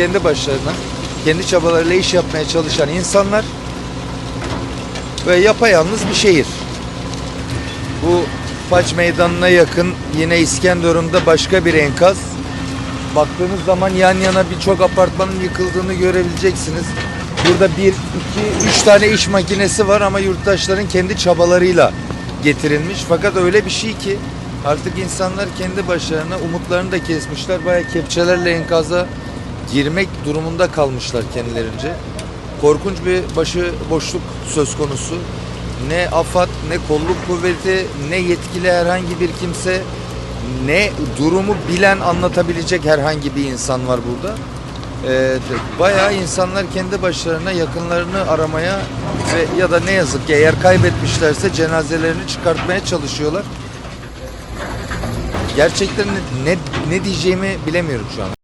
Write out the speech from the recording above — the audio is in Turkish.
kendi başlarına, kendi çabalarıyla iş yapmaya çalışan insanlar ve yapayalnız bir şehir. Bu Faç Meydanı'na yakın yine İskenderun'da başka bir enkaz. Baktığınız zaman yan yana birçok apartmanın yıkıldığını görebileceksiniz. Burada bir, iki, üç tane iş makinesi var ama yurttaşların kendi çabalarıyla getirilmiş. Fakat öyle bir şey ki artık insanlar kendi başlarına umutlarını da kesmişler. Bayağı kepçelerle enkaza girmek durumunda kalmışlar kendilerince. Korkunç bir başı boşluk söz konusu. Ne AFAD, ne kolluk kuvveti, ne yetkili herhangi bir kimse, ne durumu bilen anlatabilecek herhangi bir insan var burada. Ee, bayağı insanlar kendi başlarına yakınlarını aramaya ve ya da ne yazık ki eğer kaybetmişlerse cenazelerini çıkartmaya çalışıyorlar. Gerçekten ne, ne, ne diyeceğimi bilemiyorum şu an.